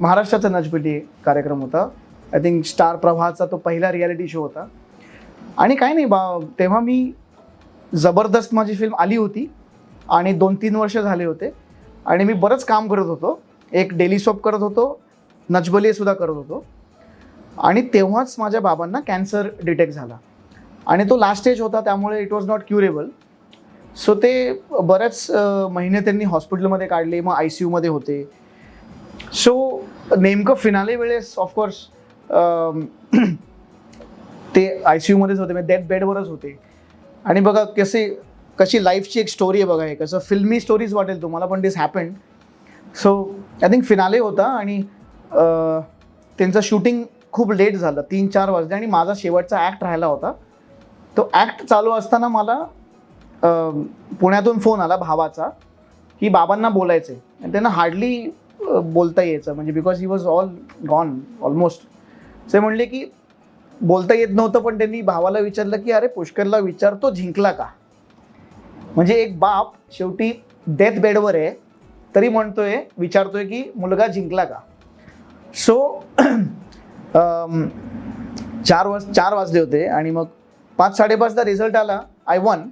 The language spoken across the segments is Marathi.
महाराष्ट्राचा नजबली कार्यक्रम होता. आय थिंक स्टार प्रवाहाचा तो पहिला रियालिटी शो होता. आणि काय नाही बा तेव्हा मी जबरदस्त माझी फिल्म आली होती आणि दोन तीन वर्ष झाले होते. आणि मी बरंच काम करत होतो. एक डेली सोप करत होतो नजबलीसुद्धा करत होतो. आणि तेव्हाच माझ्या बाबांना कॅन्सर डिटेक्ट झाला. आणि तो लास्ट स्टेज होता त्यामुळे it was not curable so ते बऱ्याच महिने त्यांनी हॉस्पिटलमध्ये काढले मग आय सी यूमध्ये होते. सो नेमकं फिनाले वेळेस ऑफकोर्स ते आय सी यूमध्येच होते म्हणजे डेथ बेडवरच होते. आणि बघा कसे कशी लाईफची एक स्टोरी आहे बघा हे कसं फिल्मी स्टोरीज वाटेल तुम्हाला पण this happen so I think finale होता आणि त्यांचं शूटिंग खूप लेट झालं तीन चार वाजले आणि माझा शेवटचा ॲक्ट राहिला होता. तो ॲक्ट चालू असताना मला पुण्यातून फोन आला भावाचा की बाबांना बोलायचं आहे आणि त्यांना हार्डली बोलता यायचं. म्हणजे because he was all gone almost ते म्हणले की बोलता येत नव्हतं पण त्यांनी भावाला विचारलं की अरे पुष्करला विचारतो जिंकला का? म्हणजे एक बाप शेवटी डेथ बेडवर आहे तरी म्हणतोय विचारतोय की मुलगा जिंकला का? सो चार वाज चार वाजले होते आणि मग पाच साडेपाचचा रिझल्ट आला आय वन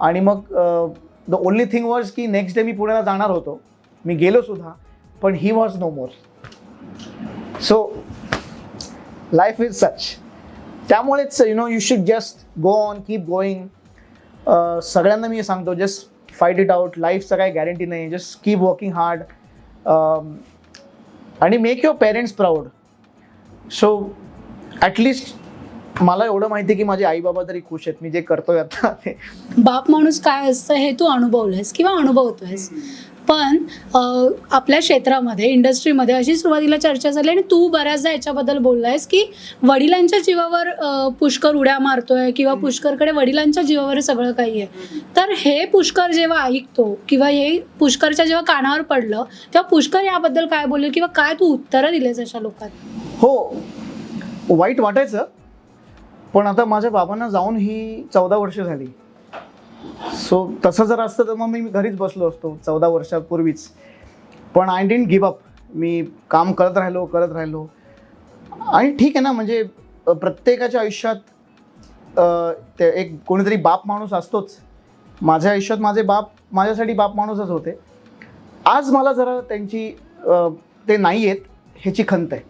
आणि मग द ओनली थिंग वॉज की नेक्स्ट डे मी पुण्याला जाणार होतो. मी गेलो सुद्धा. पण he was no more so life is such त्यामुळेच you know you should just go on keep going सगळ्यांना मी सांगतो जस्ट फाईट इट आउट लाईफचं काही गॅरंटी नाही जस्ट कीप वर्किंग हार्ड आणि make your parents proud so at least मला एवढं माहिती आहे की माझे आई बाबा तरी खुश आहेत. मी जे करतोय आता बाप माणूस काय असतं हे तू अनुभवलंयस किंवा अनुभवतोयस? पण आपल्या क्षेत्रामध्ये इंडस्ट्रीमध्ये अशी सुरुवातीला चर्चा झाली आणि तू बऱ्याचदा याच्याबद्दल बोललायस की वडिलांच्या जीवावर पुष्कर उड्या मारतोय किंवा पुष्करकडे वडिलांच्या जीवावर सगळं काही आहे. तर हे पुष्कर जेव्हा ऐकतो किंवा हे पुष्करच्या जेव्हा कानावर पडलं तेव्हा पुष्कर याबद्दल काय बोलले किंवा काय तू उत्तरं दिलेस अशा लोकांना? हो. वाईट वाटायचं. पण आता माझ्या बाबांना जाऊन ही चौदा वर्ष झाली. सो तसं जर असतं तर मग मी घरीच बसलो असतो चौदा वर्षापूर्वीच. पण आय डेंट गिव अप मी काम करत राहिलो करत राहिलो. आणि ठीक आहे ना म्हणजे प्रत्येकाच्या आयुष्यात ते एक कोणीतरी बाप माणूस असतोच. माझ्या आयुष्यात माझे बाप माझ्यासाठी बाप माणूसच होते. आज मला जरा त्यांची ते नाही आहेत ह्याची खंत आहे.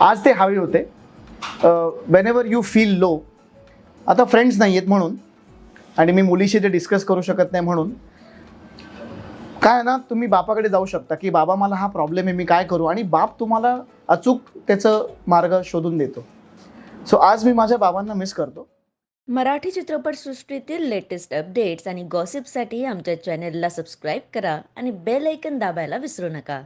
आज ते हवे होते. Whenever you feel low आता फ्रेंड्स नाही आहेत म्हणून आणि मी मुलीशी ते डिस्कस करू शकत नाही म्हणून काय ना तुम्ही बापाकडे जाऊ शकता की बाबा मला हा प्रॉब्लेम आहे मी काय करू? आणि बाप तुम्हाला अचूक त्याचं मार्ग शोधून देतो. सो आज मी माझ्या बाबांना मिस करतो. मराठी चित्रपटसृष्टीतील लेटेस्ट अपडेट्स आणि गॉसिपसाठी आमच्या चॅनेलला सबस्क्राईब करा आणि बेल ऐकन दाबायला विसरू नका.